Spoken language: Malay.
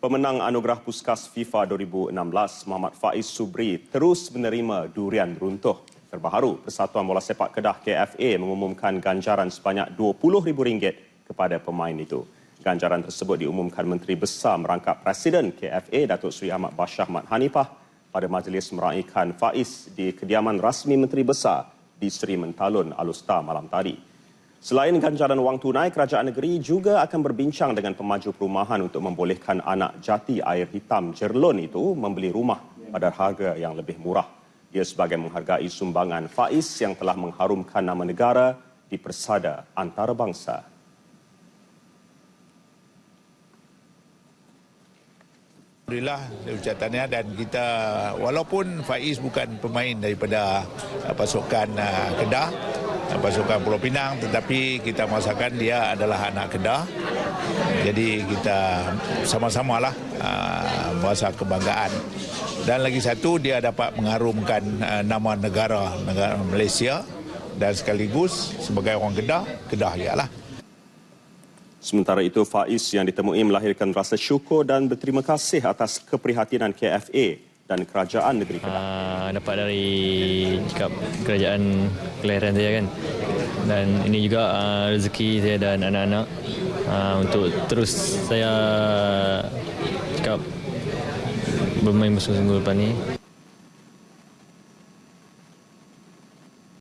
Pemenang anugerah Puskas FIFA 2016 Muhammad Faiz Subri terus menerima durian runtuh. Terbaharu, Persatuan Bola Sepak Kedah KFA mengumumkan ganjaran sebanyak RM20,000 kepada pemain itu. Ganjaran tersebut diumumkan Menteri Besar merangkap Presiden KFA Datuk Seri Ahmad Bashar Mat Hanifah pada majlis meraihkan Faiz di kediaman rasmi Menteri Besar di Seri Mentalun Alustar malam tadi. Selain ganjaran wang tunai, kerajaan negeri juga akan berbincang dengan pemaju perumahan untuk membolehkan anak jati air hitam Jerlon itu membeli rumah pada harga yang lebih murah. Ia sebagai menghargai sumbangan Faiz yang telah mengharumkan nama negara di persada antarabangsa. Alhamdulillah ucapannya dan kita walaupun Faiz bukan pemain daripada pasukan Kedah pasukan Pulau Pinang tetapi kita merasakan dia adalah anak Kedah. Jadi kita sama-sama lah uh, merasa kebanggaan. Dan lagi satu dia dapat mengharumkan uh, nama negara negara Malaysia dan sekaligus sebagai orang Kedah Kedah ialah. Sementara itu, Faiz yang ditemui melahirkan rasa syukur dan berterima kasih atas keprihatinan KFA dan kerajaan negeri Kedah. Uh, dapat dari cakap kerajaan kelahiran saya kan. Dan ini juga uh, rezeki saya dan anak-anak uh, untuk terus saya cakap bermain bersungguh-sungguh depan ni.